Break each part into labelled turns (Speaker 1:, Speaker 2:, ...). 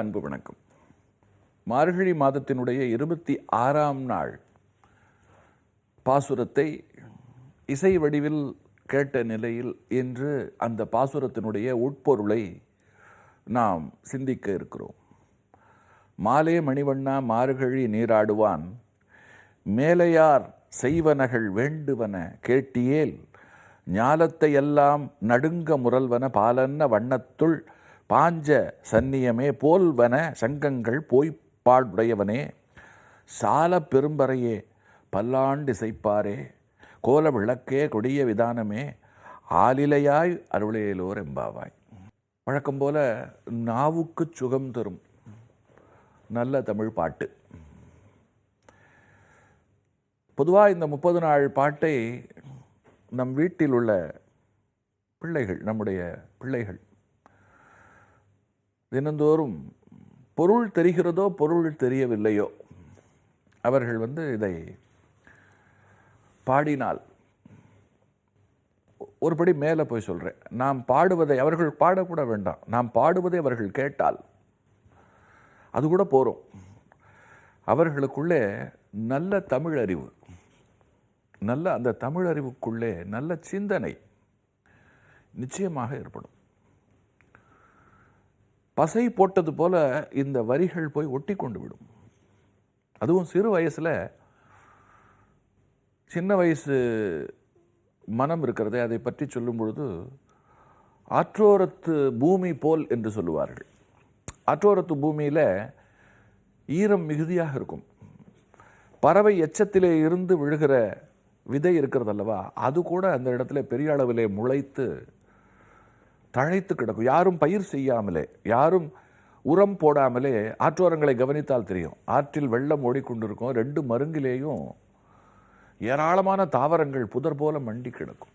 Speaker 1: அன்பு வணக்கம். மார்கழி மாதத்தினுடைய இருபத்தி ஆறாம் நாள். பாசுரத்தை இசை வடிவில் கேட்ட நிலையில் இன்று அந்த பாசுரத்தினுடைய உட்பொருளை நாம் சிந்திக்க இருக்கிறோம். மாலே மணிவண்ணா மார்கழி நீராடுவான். மேலையார் செய்வனகள் வேண்டுவன கேட்டியேல். ஞாலத்தை எல்லாம் நடுங்க முரல்வன பாலன்ன வண்ணத்துள் பாஞ்ச சந்நியமே போல்வன சங்கங்கள் போய்ப்பாடுடையவனே சால பெரும்பறையே பல்லாண்டு இசைப்பாரே. கோல விளக்கே கொடிய விதானமே ஆலிலையாய் அருளேலோர் எம்பாவாய் வழக்கம் போல நாவுக்கு சுகம் தரும் நல்ல தமிழ் பாட்டு. பொதுவாக இந்த முப்பது நாள் பாட்டை நம் வீட்டில் உள்ள பிள்ளைகள் நம்முடைய பிள்ளைகள் தினந்தோறும் பொருள் தெரிகிறதோ பொருள் தெரியவில்லையோ? அவர்கள் வந்து இதை பாடினால் ஒருபடி மேலே போய் சொல்கிறேன் நாம் பாடுவதை அவர்கள் பாடக்கூட வேண்டாம். நாம் பாடுவதை அவர்கள் கேட்டால் அது கூட போகிறோம் அவர்களுக்குள்ளே நல்ல தமிழ் அறிவு நல்ல அந்த தமிழ் அறிவுக்குள்ளே நல்ல சிந்தனை நிச்சயமாக ஏற்படும். பசை போட்டது போல இந்த வரிகள் போய் ஒட்டி கொண்டு விடும். அதுவும் சிறு வயசில் சின்ன வயசு மனம் இருக்கிறதே அதை பற்றி சொல்லும் பொழுது ஆற்றோரத்து பூமி போல் என்று சொல்லுவார்கள். ஆற்றோரத்து பூமியில் ஈரம் மிகுதியாக இருக்கும். பறவை எச்சத்திலே இருந்து விழுகிற விதை இருக்கிறதல்லவா அது கூட அந்த இடத்துல பெரிய அளவிலே முளைத்து தழைத்து கிடக்கும். யாரும் பயிர் செய்யாமலே யாரும் உரம் போடாமலே ஆற்றோரங்களை கவனித்தால் தெரியும். ஆற்றில் வெள்ளம் ஓடிக்கொண்டிருக்கும். ரெண்டு மருங்கிலேயும் ஏராளமான தாவரங்கள் புதர் போல மண்டி கிடக்கும்.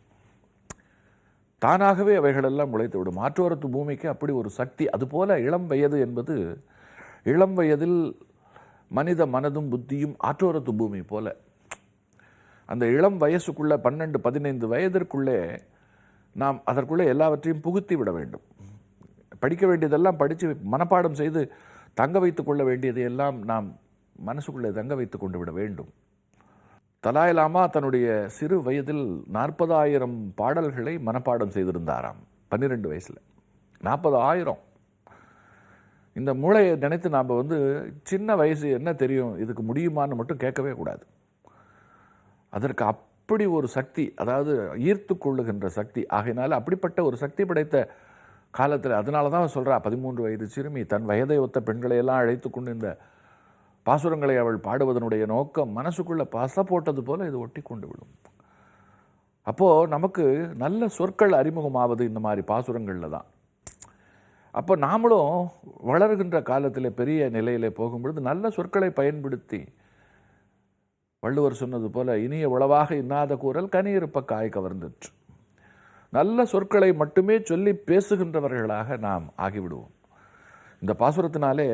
Speaker 1: தானாகவே அவைகளெல்லாம் முளைத்து விடும். ஆற்றோரத்து பூமிக்கு அப்படி ஒரு சக்தி அதுபோல இளம் வயது என்பது இளம் வயதில் மனித மனதும் புத்தியும் ஆற்றோரத்து பூமி போல. அந்த இளம் வயசுக்குள்ளே பன்னெண்டு பதினைந்து வயதிற்குள்ளே நாம் அதற்குள்ளே எல்லாவற்றையும் புகுத்தி விட வேண்டும். படிக்க வேண்டியதெல்லாம் படித்து மனப்பாடம் செய்து தங்க வைத்து கொள்ள வேண்டியதை எல்லாம் நாம் மனசுக்குள்ளே தங்க வைத்து கொண்டு விட வேண்டும். தலாய் லாமா தன்னுடைய சிறு வயதில் நாற்பதாயிரம் பாடல்களை மனப்பாடம் செய்திருந்தாராம் பன்னிரெண்டு வயசில். நாற்பது ஆயிரம் இந்த மூளையை நினைத்து நாம் வந்து சின்ன வயசு என்ன தெரியும் இதுக்கு முடியுமான்னு மட்டும் கேட்கவே கூடாது. அதற்கு அப்படி ஒரு சக்தி அதாவது ஈர்த்து கொள்ளுகின்ற சக்தி. ஆகையினால அப்படிப்பட்ட ஒரு சக்தி படைத்த காலத்தில் அதனால தான் சொல்கிறா பதிமூன்று வயது சிறுமி தன் வயதை ஒத்த பெண்களை எல்லாம் அழைத்து கொண்டு இந்த பாசுரங்களை அவள் பாடுவதனுடைய நோக்கம் மனசுக்குள்ளே பச போட்டது போல இது ஒட்டி கொண்டு விடும். அப்போது நமக்கு நல்ல சொற்கள் அறிமுகமாவது இந்த மாதிரி பாசுரங்களில் தான். அப்போ நாமளும் வளர்கின்ற காலத்தில் பெரிய நிலையில் போகும்பொழுது நல்ல சொற்களை பயன்படுத்தி வள்ளுவர் சொன்னது போல இனிய உளவாக இன்னாத கூறல் கனியிருப்ப காய் கவர்ந்துற்று. நல்ல சொற்களை மட்டுமே சொல்லி பேசுகின்றவர்களாக நாம் ஆகிவிடுவோம். இந்த பாசுரத்தினாலே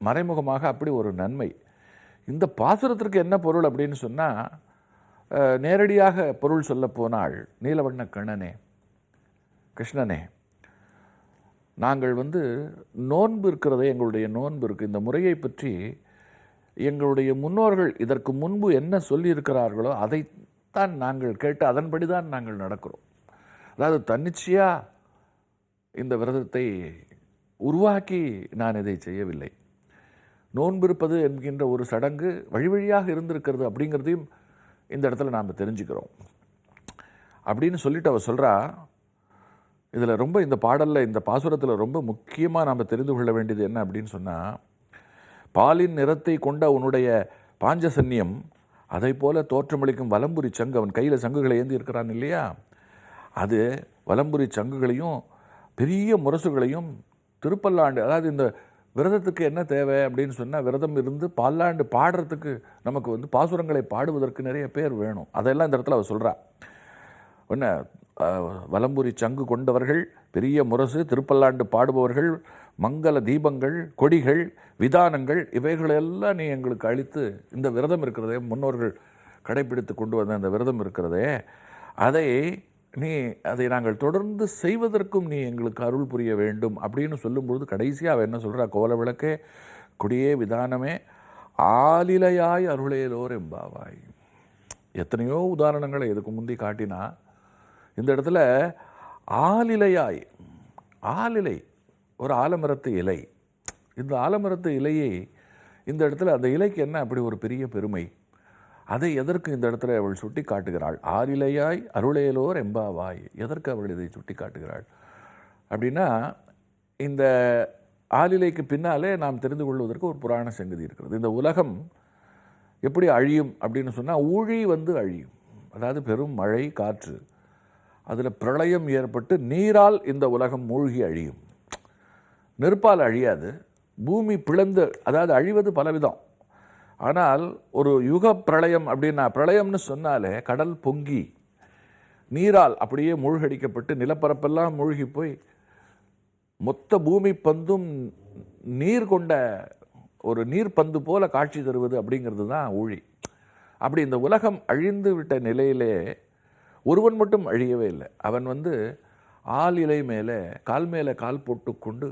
Speaker 1: மறைமுகமாக அப்படி ஒரு நன்மை. இந்த பாசுரத்திற்கு என்ன பொருள் அப்படின்னு சொன்னால் நேரடியாக பொருள் சொல்ல போனால் நீலவண்ண கண்ணனே கிருஷ்ணனே நாங்கள் வந்து நோன்பு இருக்கிறதே எங்களுடைய நோன்பு இருக்குது இந்த முறையை பற்றி எங்களுடைய முன்னோர்கள் இதற்கு முன்பு என்ன சொல்லியிருக்கிறார்களோ அதைத்தான் நாங்கள் கேட்டு அதன்படி தான் நாங்கள் நடக்கிறோம். அதாவது தன்னிச்சையாக இந்த விரதத்தை உருவாக்கி நான் இதை செய்யவில்லை. நோன்பிருப்பது என்கின்ற ஒரு சடங்கு வழி வழியாக இருந்திருக்கிறது அப்படிங்கிறதையும் இந்த இடத்துல நாம் தெரிஞ்சுக்கிறோம். அப்படின்னு சொல்லிட்டு அவ சொல்கிறா இதில் ரொம்ப இந்த பாடலில் இந்த பாசுரத்தில் ரொம்ப முக்கியமாக நாம் தெரிந்து கொள்ள வேண்டியது என்ன? அப்படின்னு சொன்னால் பாலின் நிறத்தை கொண்ட உன்னுடைய பாஞ்சசன்யம் அதை போல தோற்றமளிக்கும் வலம்புரி சங்கு அவன் கையில் சங்குகளை ஏந்தி இருக்கிறான் இல்லையா? அது வலம்புரி சங்குகளையும் பெரிய முரசுகளையும் திருப்பல்லாண்டு அதாவது இந்த விரதத்துக்கு என்ன தேவை அப்படின்னு சொன்னால் விரதம் இருந்து பல்லாண்டு பாடுறதுக்கு நமக்கு வந்து பாசுரங்களை பாடுவதற்கு நிறைய பேர் வேணும். அதெல்லாம் இந்த இடத்துல அவர் சொல்கிறா என்ன வலம்புரி சங்கு கொண்டவர்கள் பெரிய முரசு திருப்பல்லாண்டு பாடுபவர்கள் மங்கள தீபங்கள் கொடிகள் விதானங்கள் இவைகளெல்லாம் நீ எங்களுக்கு அளித்து இந்த விரதம் இருக்கிறதே முன்னோர்கள் கடைபிடித்து கொண்டு வந்த அந்த விரதம் இருக்கிறதே அதை நீ அதை நாங்கள் தொடர்ந்து செய்வதற்கும் நீ எங்களுக்கு அருள் புரிய வேண்டும் அப்படின்னு சொல்லும்பொழுது கடைசியாக அவன் என்ன சொல்கிறா கோல விளக்கே கொடியே விதானமே ஆலிலையாய் அருளையலோர் எம்பாவாய் எத்தனையோ உதாரணங்களை இதுக்கு முந்தி காட்டினா இந்த இடத்துல ஆலிலையாய் ஆலிலை ஒரு ஆலமரத்து இலை. இந்த ஆலமரத்து இலையை இந்த இடத்துல அந்த இலைக்கு என்ன அப்படி ஒரு பெரிய பெருமை? அதை எதற்கு இந்த இடத்துல அவள் சுட்டி காட்டுகிறாள்? ஆறிலையாய் அருளையலோர் எம்பாவாய். எதற்கு அவள் இதை சுட்டி காட்டுகிறாள்? அப்படின்னா இந்த ஆலிலைக்கு பின்னாலே நாம் தெரிந்து கொள்வதற்கு ஒரு புராண சங்கதி இருக்கிறது. இந்த உலகம் எப்படி அழியும் அப்படின்னு சொன்னால் ஊழி வந்து அழியும். அதாவது பெரும் மழை காற்று. அதில் பிரளயம் ஏற்பட்டு நீரால் இந்த உலகம் மூழ்கி அழியும். நெருப்பால் அழியாது. பூமி பிளந்து அதாவது அழிவது பலவிதம். ஆனால் ஒரு யுக பிரளயம் அப்படின்னா பிரளயம்னு சொன்னாலே கடல் பொங்கி நீரால் அப்படியே மூழ்கடிக்கப்பட்டு நிலப்பரப்பெல்லாம் மூழ்கி போய் மொத்த பூமி பந்தும் நீர் கொண்ட ஒரு நீர் பந்து போல காட்சி தருவது அப்படிங்கிறது தான் ஊழி. அப்படி இந்த உலகம் அழிந்து விட்ட நிலையிலே ஒருவன் மட்டும் அழியவே இல்லை. அவன் வந்து ஆள் இலை மேலே கால் மேலே கால் போட்டுக்கொண்டு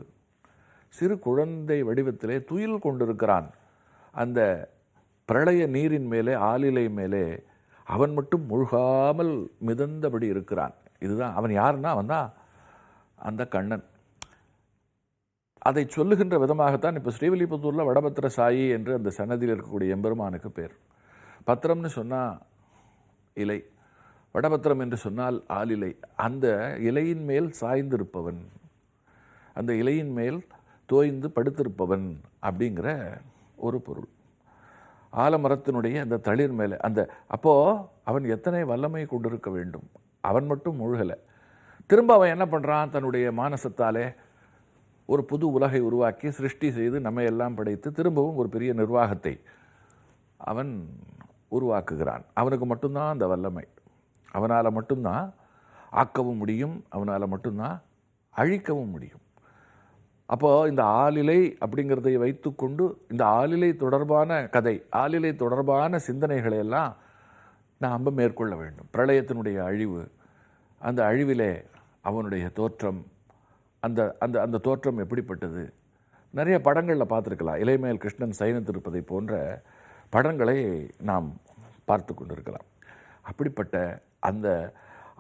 Speaker 1: சிறு குழந்தை வடிவத்திலே துயில் கொண்டிருக்கிறான். அந்த பிரளய நீரின் மேலே ஆலிலை மேலே அவன் மட்டும் முழுகாமல் மிதந்தபடி இருக்கிறான். இதுதான் அவன் யாருன்னா அவன் தான் அந்த கண்ணன். அதை சொல்லுகின்ற விதமாகத்தான் இப்போ ஸ்ரீவில்லிபுத்தூரில் வடபத்திர சாயி என்று அந்த சன்னதியில் இருக்கக்கூடிய எம்பெருமானுக்கு பேர். பத்திரம்னு சொன்னால் இலை வடபத்திரம் என்று சொன்னால் ஆலிலை. அந்த இலையின் மேல் சாய்ந்திருப்பவன். அந்த இலையின் மேல் தோய்ந்து படுத்திருப்பவன் அப்படிங்கிற ஒரு பொருள். ஆலமரத்தினுடைய அந்த தளிர் மேலே அந்த அப்போது அவன் எத்தனை வல்லமை கொண்டிருக்க வேண்டும்? அவன் மட்டும் முழுகலை. திரும்ப அவன் என்ன பண்ணுறான் தன்னுடைய மானசத்தாலே ஒரு புது உலகை உருவாக்கி சிருஷ்டி செய்து நம்மை எல்லாம் படைத்து திரும்பவும் ஒரு பெரிய நிர்வாகத்தை அவன் உருவாக்குகிறான். அவனுக்கு மட்டும்தான் அந்த வல்லமை. அவனால் மட்டும்தான் ஆக்கவும் முடியும். அவனால் மட்டும்தான் அழிக்கவும் முடியும். அப்போது இந்த ஆளிலை அப்படிங்கிறதை வைத்துக்கொண்டு இந்த ஆளிலை தொடர்பான கதை ஆளிலை தொடர்பான சிந்தனைகளை எல்லாம் நாம் மேற்கொள்ள வேண்டும். பிரளயத்தினுடைய அழிவு அந்த அழிவிலே அவனுடைய தோற்றம் அந்த அந்த அந்த தோற்றம் எப்படிப்பட்டது? நிறைய படங்களில் பார்த்துருக்கலாம். இலைமேல் கிருஷ்ணன் சயனித்திருப்பதை போன்ற படங்களை நாம் பார்த்து கொண்டிருக்கலாம். அப்படிப்பட்ட அந்த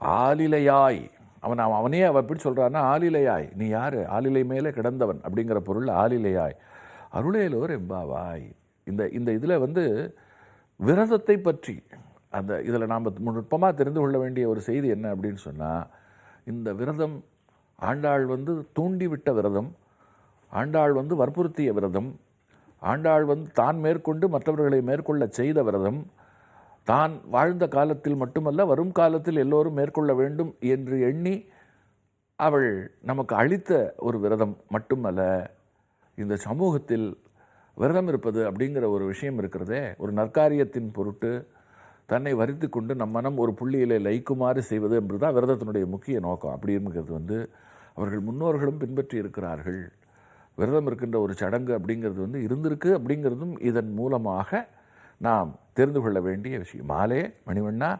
Speaker 1: ஆலிலையாய் அவன் அவன் அவனே அவன் எப்படி சொல்கிறான்னா ஆலிலையாய் நீ யார்? ஆலிலை மேலே கிடந்தவன். அப்படிங்கிற பொருள் ஆலிலையாய். அருளேலோர் எம்பாவாய் இந்த இந்த இதில் வந்து விரதத்தை பற்றி அந்த இதில் நாம் நுட்பமாக தெரிந்து கொள்ள வேண்டிய ஒரு செய்தி என்ன அப்படின்னு சொன்னால் இந்த விரதம் ஆண்டாள் வந்து தூண்டிவிட்ட விரதம் ஆண்டாள் வந்து வற்புறுத்திய விரதம் ஆண்டாள் வந்து தான் மேற்கொண்டு மற்றவர்களை மேற்கொள்ள செய்த விரதம் தான் வாழ்ந்த காலத்தில் மட்டுமல்ல வரும் காலத்தில் எல்லோரும் மேற்கொள்ள வேண்டும் என்று எண்ணி அவள் நமக்கு அளித்த ஒரு விரதம் மட்டுமல்ல இந்த சமூகத்தில் விரதம் இருப்பது அப்படிங்கிற ஒரு விஷயம் இருக்கிறதே. ஒரு நற்காரியத்தின் பொருட்டு தன்னை வருத்தி கொண்டு நம் மனம் ஒரு புள்ளியிலே லயிக்குமாறு செய்வது என்பது தான் விரதத்தினுடைய முக்கிய நோக்கம். அப்படிங்கிறது வந்து அவர்கள் முன்னோர்களும் பின்பற்றி இருக்கிறார்கள். விரதம் இருக்கின்ற ஒரு சடங்கு அப்படிங்கிறது வந்து இருந்திருக்கு அப்படிங்கிறதும் இதன் மூலமாக நாம் தெரிந்து கொள்ள வேண்டிய விஷயம். மாலே மணிவண்ணா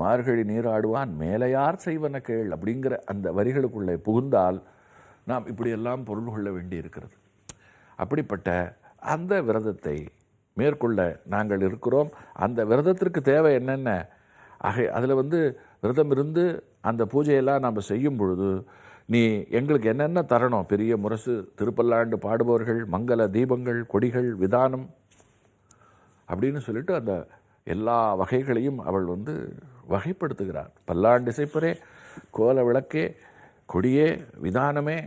Speaker 1: மார்கழி நீராடுவான் மேலையார் செய்வன கேள் அப்படிங்கிற அந்த வரிகளுக்குள்ளே புகுந்தால் நாம் இப்படியெல்லாம் பொருள் கொள்ள வேண்டி இருக்கிறது. அப்படிப்பட்ட அந்த விரதத்தை மேற்கொள்ள நாங்கள் இருக்கிறோம். அந்த விரதத்திற்கு தேவை என்னென்ன? அகை அதில் வந்து விரதம் இருந்து அந்த பூஜையெல்லாம் நாம் செய்யும் பொழுது நீ எங்களுக்கு என்னென்ன தரணும்? பெரிய முரசு திருப்பல்லாண்டு பாடுபவர்கள் மங்கள தீபங்கள் கொடிகள் விதானம் அப்படின்னு சொல்லிட்டு அந்த எல்லா வகைகளையும் அவள் வந்து வகைப்படுத்துகிறார். பல்லாண்டு இசைப்பரே கோல விளக்கே கொடியே விதானமே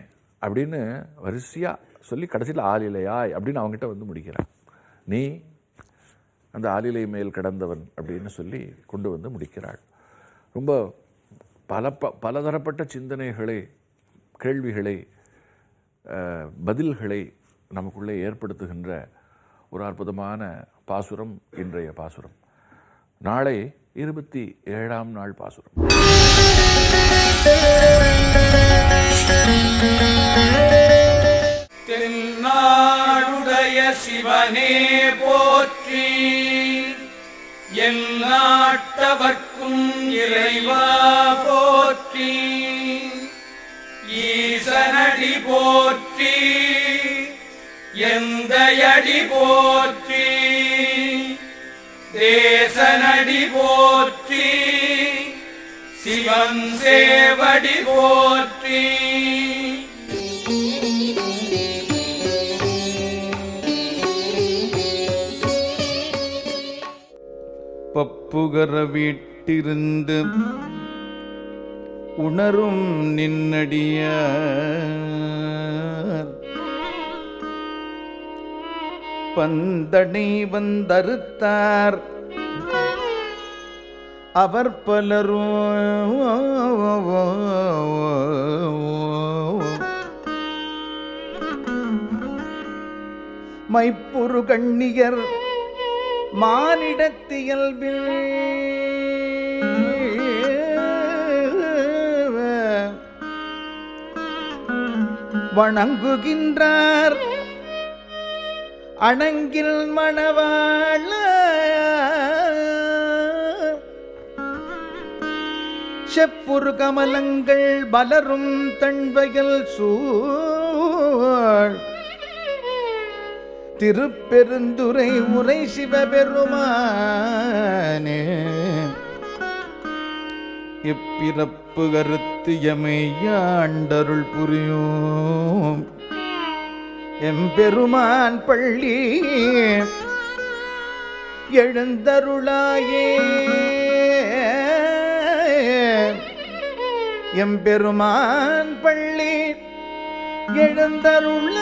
Speaker 1: அப்படின்னு வரிசையாக சொல்லி கடைசியில் ஆளிலையாய் அப்படின்னு அவங்ககிட்ட வந்து முடிக்கிறான் நீ அந்த ஆளிலை மேல் கடந்தவன் அப்படின்னு சொல்லி கொண்டு வந்து முடிக்கிறாள். ரொம்ப பல ப பலதரப்பட்ட சிந்தனைகளை கேள்விகளை பதில்களை நமக்குள்ளே ஏற்படுத்துகின்ற ஒரு அற்புதமான பாசுரம் இன்றைய பாசுரம். நாளை இருபத்தி ஏழாம் நாள் பாசுரம்.
Speaker 2: தென்னாடுடைய சிவனே போற்றி என் நாட்டவர்க்கும் இறைவா போற்றி ஈசனடி போற்றி எந்த அடி போற்றி தேசனடி போற்றி சிவன் சேவடி போற்றி. பப்புகர வீட்டிருந்து உணரும் நின்னடியார். பந்தடை வந்தறுத்தார். அவர் பலரும் மைப்புரு கண்ணியர் மானிடத்தியல்பில். வணங்குகின்றார். அணங்கில் மணவாழ செப்புரு கமலங்கள் பலரும் தன்வயல் சூழ். திருப்பெருந்துரை உரை சிவபெருமானே. இப்பிறப்பு கருத்து எமையாண்டருள் புரியும். எம்பெருமான் பள்ளி எழுந்தருளாயே. எம்பெருமான் பள்ளி எழுந்தருளாயே.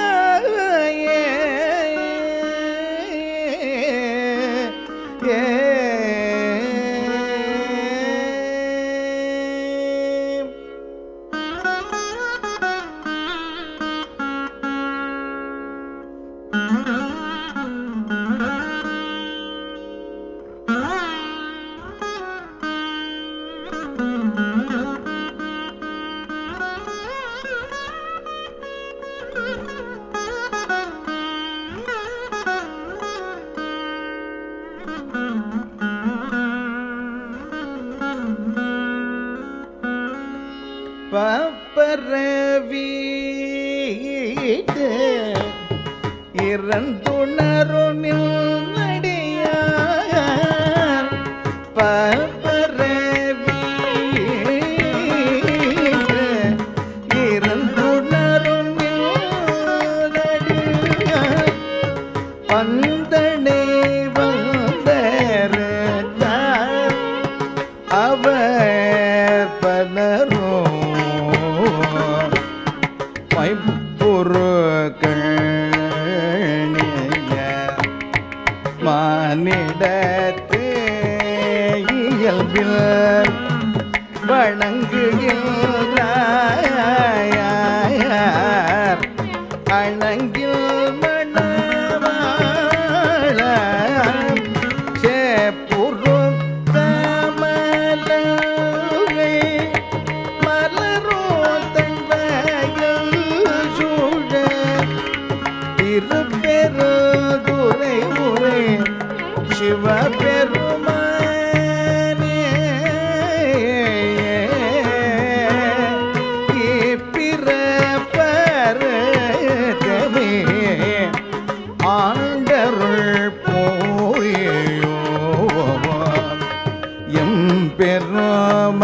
Speaker 2: Ha ha ha! மானிடத்து இயல்பில் வணங்குகின்றார் பெருமான்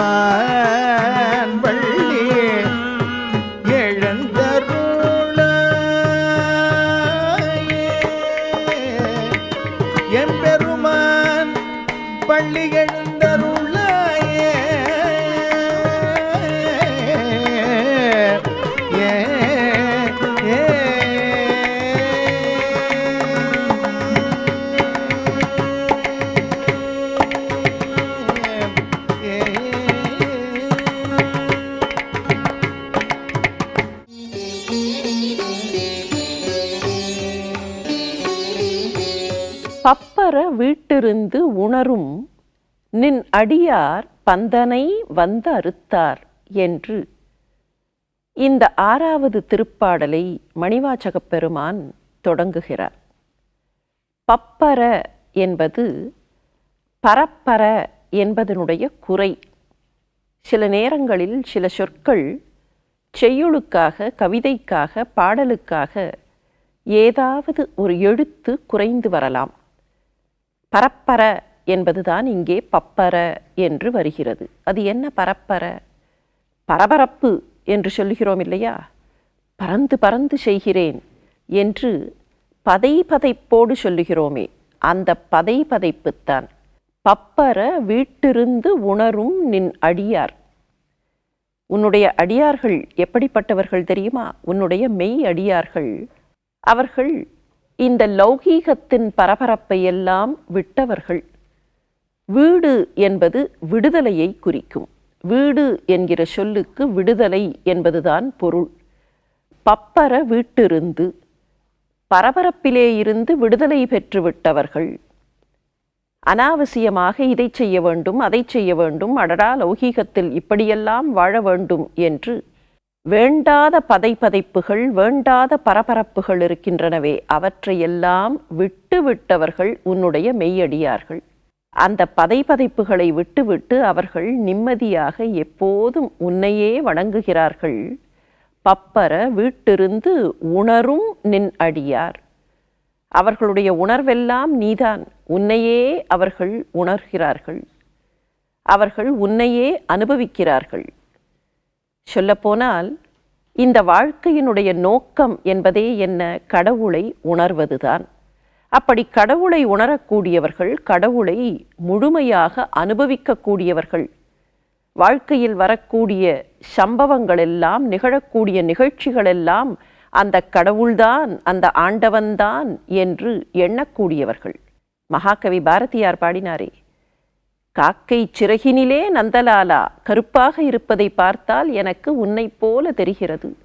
Speaker 3: வீட்டிருந்து உணரும் நின் அடியார் பந்தனை வந்த அறுத்தார் என்று. இந்த ஆறாவது திருப்பாடலை மணிவாச்சகப் பெருமான் தொடங்குகிறார். பப்பர என்பது பரப்பர என்பதனுடைய குறை. சில நேரங்களில் சில சொற்கள் செய்யுளுக்காக கவிதைக்காக பாடலுக்காக ஏதாவது ஒரு எழுத்து குறைந்து வரலாம். பரப்பர என்பதுதான் இங்கே பப்பர என்று வருகிறது. அது என்ன பரப்பர பரபரப்பு என்று சொல்லுகிறோம் இல்லையா? பறந்து பறந்து செய்கிறேன் என்று பதை பதைப்போடு சொல்லுகிறோமே அந்த பதை பதைப்புத்தான். பப்பர வீட்டிருந்து உணரும் நின் அடியார். உன்னுடைய அடியார்கள் எப்படிப்பட்டவர்கள் தெரியுமா? உன்னுடைய மெய் அடியார்கள். அவர்கள் இந்த லௌகீகத்தின் பரபரப்பை எல்லாம் விட்டவர்கள். வீடு என்பது விடுதலையை குறிக்கும். வீடு என்கிற சொல்லுக்கு விடுதலை என்பதுதான் பொருள். பப்பர வீட்டிருந்து பரபரப்பிலே இருந்து விடுதலை பெற்றுவிட்டவர்கள். அனாவசியமாக இதை செய்ய வேண்டும் அதை செய்ய வேண்டும் அடடா லௌகீகத்தில் இப்படியெல்லாம் வாழ வேண்டும் என்று வேண்டாத பதைப்பதைப்புகள் வேண்டாத பரபரப்புகள் இருக்கின்றனவே அவற்றையெல்லாம் விட்டு விட்டவர்கள் உன்னுடைய மெய்யடியார்கள். அந்த பதைப்பதைப்புகளை விட்டுவிட்டு அவர்கள் நிம்மதியாக எப்போதும் உன்னையே வணங்குகிறார்கள். பப்பர வீட்டிருந்து உணரும் நின் அடியார். அவர்களுடைய உணர்வெல்லாம் நீதான் உன்னையே அவர்கள் உணர்கிறார்கள். அவர்கள் உன்னையே அனுபவிக்கிறார்கள். சொல்லப்போனால் இந்த வாழ்க்கையினுடைய நோக்கம் என்பதே என்ன? கடவுளை உணர்வதுதான். அப்படி கடவுளை உணரக்கூடியவர்கள் கடவுளை முழுமையாக அனுபவிக்கக்கூடியவர்கள் வாழ்க்கையில் வரக்கூடிய சம்பவங்கள் எல்லாம் நிகழக்கூடிய நிகழ்ச்சிகள் எல்லாம் அந்த கடவுள்தான் அந்த ஆண்டவன்தான் என்று எண்ணக்கூடியவர்கள். மகாகவி பாரதியார் பாடினாரே காக்கை சிறகினிலே நந்தலாலா கருப்பாக இருப்பதை பார்த்தால் எனக்கு உன்னைப் போல தெரிகிறது.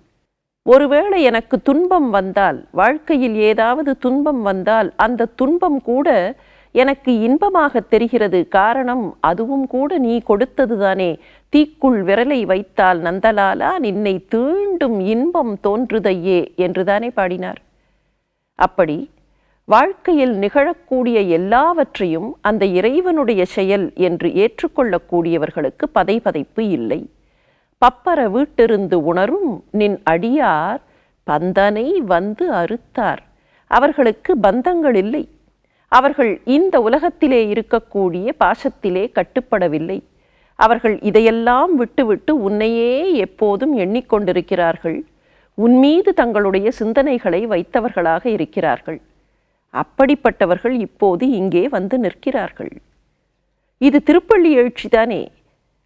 Speaker 3: ஒருவேளை எனக்கு துன்பம் வந்தால் வாழ்க்கையில் ஏதாவது துன்பம் வந்தால் அந்த துன்பம் கூட எனக்கு இன்பமாக தெரிகிறது. காரணம் அதுவும் கூட நீ கொடுத்ததுதானே. தீக்குள் விரலை வைத்தால் நந்தலாலா நின்னை தீண்டும் இன்பம் தோன்றுதையே என்றுதானே பாடினார். அப்படி வாழ்க்கையில் நிகழக்கூடிய எல்லாவற்றையும் அந்த இறைவனுடைய செயல் என்று ஏற்றுக்கொள்ளக்கூடியவர்களுக்கு பதைபதைப்பு இல்லை. பப்பர வீட்டிருந்து உணரும் நின் அடியார் பந்தனை வந்து அறுத்தார். அவர்களுக்கு பந்தங்கள் இல்லை. அவர்கள் இந்த உலகத்திலே இருக்கக்கூடிய பாசத்திலே கட்டுப்படவில்லை. அவர்கள் இதையெல்லாம் விட்டுவிட்டு உன்னையே எப்போதும் எண்ணிக்கொண்டிருக்கிறார்கள். உன்மீது தங்களுடைய சிந்தனைகளை வைத்தவர்களாக இருக்கிறார்கள். அப்படிப்பட்டவர்கள் இப்போது இங்கே வந்து நிற்கிறார்கள். இது திருப்பள்ளி எழுச்சிதானே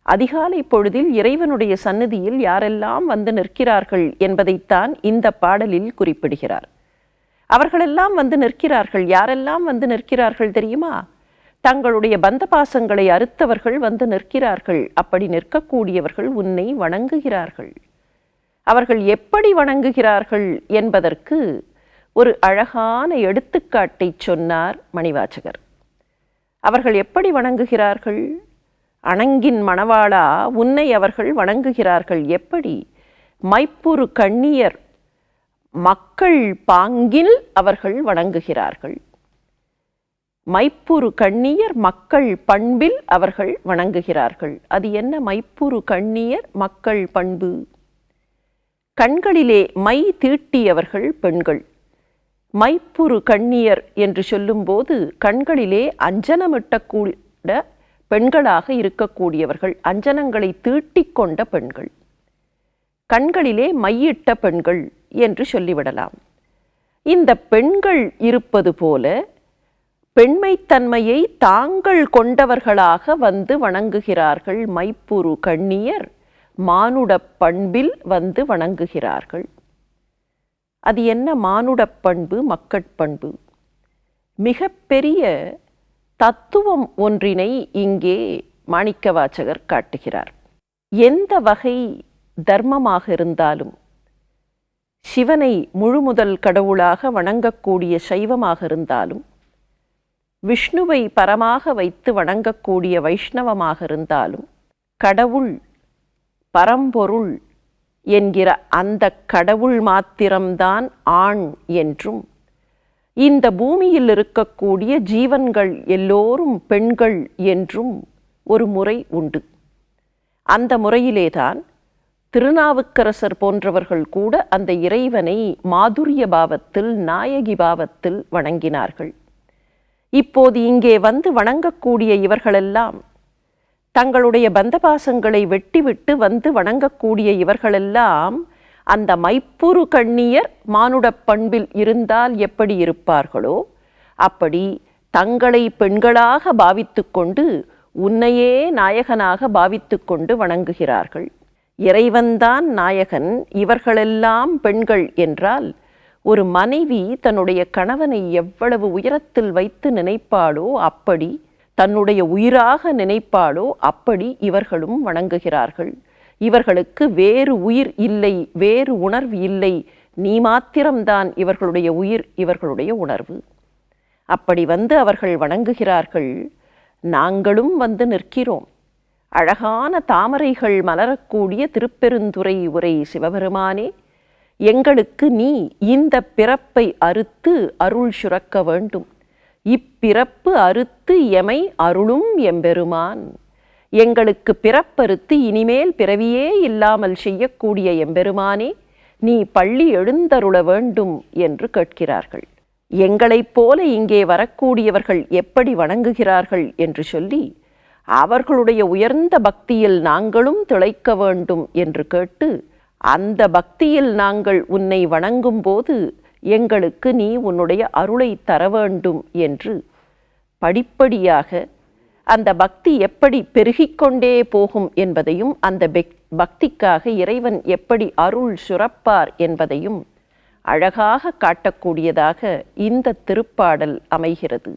Speaker 3: அதிகாலை பொழுதில் இறைவனுடைய சந்நிதியில் யாரெல்லாம் வந்து நிற்கிறார்கள் என்பதைத்தான் இந்த பாடலில் குறிப்பிடுகிறார். அவர்களெல்லாம் வந்து நிற்கிறார்கள். யாரெல்லாம் வந்து நிற்கிறார்கள் தெரியுமா? தங்களுடைய பந்த பாசங்களை அறுத்தவர்கள் வந்து நிற்கிறார்கள். அப்படி நிற்கக்கூடியவர்கள் உன்னை வணங்குகிறார்கள். அவர்கள் எப்படி வணங்குகிறார்கள் என்பதற்கு ஒரு அழகான எடுத்துக்காட்டை சொன்னார் மணிவாச்சகர் அவர்கள் எப்படி வணங்குகிறார்கள்? அணங்கின் மணவாளா உன்னை அவர்கள் வணங்குகிறார்கள். எப்படி? மைப்புறு கண்ணியர் மக்கள் பாங்கில் அவர்கள் வணங்குகிறார்கள். மைப்புறு கண்ணியர் மக்கள் பண்பில் அவர்கள் வணங்குகிறார்கள். அது என்ன மைப்புறு கண்ணியர் மக்கள் பண்பு? கண்களிலே மை தீட்டியவர்கள் பெண்கள். மைப்புறு கண்ணியர் என்று சொல்லும்போது கண்களிலே அஞ்சனமிட்டக்கூட பெண்களாக இருக்கக்கூடியவர்கள் அஞ்சனங்களை தீட்டிக் கொண்ட பெண்கள். கண்களிலே மையிட்ட பெண்கள் என்று சொல்லிவிடலாம். இந்த பெண்கள் இருப்பது போல பெண்மைத்தன்மையை தாங்கள் கொண்டவர்களாக வந்து வணங்குகிறார்கள் மைப்புறு கண்ணியர் மானுடப் பண்பில் வந்து வணங்குகிறார்கள். அது என்ன மானுடப் பண்பு மக்கட்பண்பு? மிகப்பெரிய தத்துவம் ஒன்றினை இங்கே மாணிக்கவாச்சகர் காட்டுகிறார். எந்த வகை தர்மமாக இருந்தாலும் சிவனை முழுமுதல் கடவுளாக வணங்கக்கூடிய சைவமாக இருந்தாலும் விஷ்ணுவை பரமாக வைத்து வணங்கக்கூடிய வைஷ்ணவமாக இருந்தாலும் கடவுள் பரம்பொருள் என்கிற அந்த கடவுள் மாத்திரம்தான் ஆண் என்றும் இந்த பூமியில் இருக்கக்கூடிய ஜீவன்கள் எல்லோரும் பெண்கள் என்றும் ஒரு முறை உண்டு. அந்த முறையிலேதான் திருநாவுக்கரசர் போன்றவர்கள் கூட அந்த இறைவனை மாதுரிய பாவத்தில் நாயகி பாவத்தில் வணங்கினார்கள். இப்போது இங்கே வந்து வணங்கக்கூடிய இவர்களெல்லாம் தங்களுடைய பந்தபாசங்களை வெட்டிவிட்டு வந்து வணங்கக்கூடிய இவர்களெல்லாம் அந்த மைப்புரு கண்ணியர் மானுடப் பண்பில் இருந்தால் எப்படி இருப்பார்களோ அப்படி தங்களை பெண்களாக பாவித்து கொண்டு உன்னையே நாயகனாக பாவித்து கொண்டு வணங்குகிறார்கள். இறைவன்தான் நாயகன் இவர்களெல்லாம் பெண்கள் என்றால் ஒரு மனைவி தன்னுடைய கணவனை எவ்வளவு உயரத்தில் வைத்து நினைப்பாளோ அப்படி தன்னுடைய உயிராக நினைப்பாளோ அப்படி இவர்களும் வணங்குகிறார்கள். இவர்களுக்கு வேறு உயிர் இல்லை வேறு உணர்வு இல்லை. நீ மாத்திரம்தான் இவர்களுடைய உயிர் இவர்களுடைய உணர்வு. அப்படி வந்து அவர்கள் வணங்குகிறார்கள். நாங்களும் வந்து நிற்கிறோம். அழகான தாமரைகள் மலரக்கூடிய திருப்பெருந்துறை உரை சிவபெருமானே எங்களுக்கு நீ இந்த பிறப்பை அறுத்து அருள் சுரக்க வேண்டும். இப்பிறப்பு அறுத்து எமை அருளும் எம்பெருமான். எங்களுக்கு பிறப்பறுத்து இனிமேல் பிறவியே இல்லாமல் செய்யக்கூடிய எம்பெருமானே நீ பள்ளி எழுந்தருள வேண்டும் என்று கேட்கிறார்கள். எங்களைப் போல இங்கே வரக்கூடியவர்கள் எப்படி வணங்குகிறார்கள் என்று சொல்லி அவர்களுடைய உயர்ந்த பக்தியில் நாங்களும் திளைக்க வேண்டும் என்று கேட்டு அந்த பக்தியில் நாங்கள் உன்னை வணங்கும்போது எங்களுக்கு நீ உன்னுடைய அருளை தர வேண்டும் என்று படிப்படியாக அந்த பக்தி எப்படி பெருகிக்கொண்டே போகும் என்பதையும் அந்த பெக்- பக்திக்காக இறைவன் எப்படி அருள் சுரப்பார் என்பதையும் அழகாக காட்டக்கூடியதாக இந்த திருப்பாடல் அமைகிறது.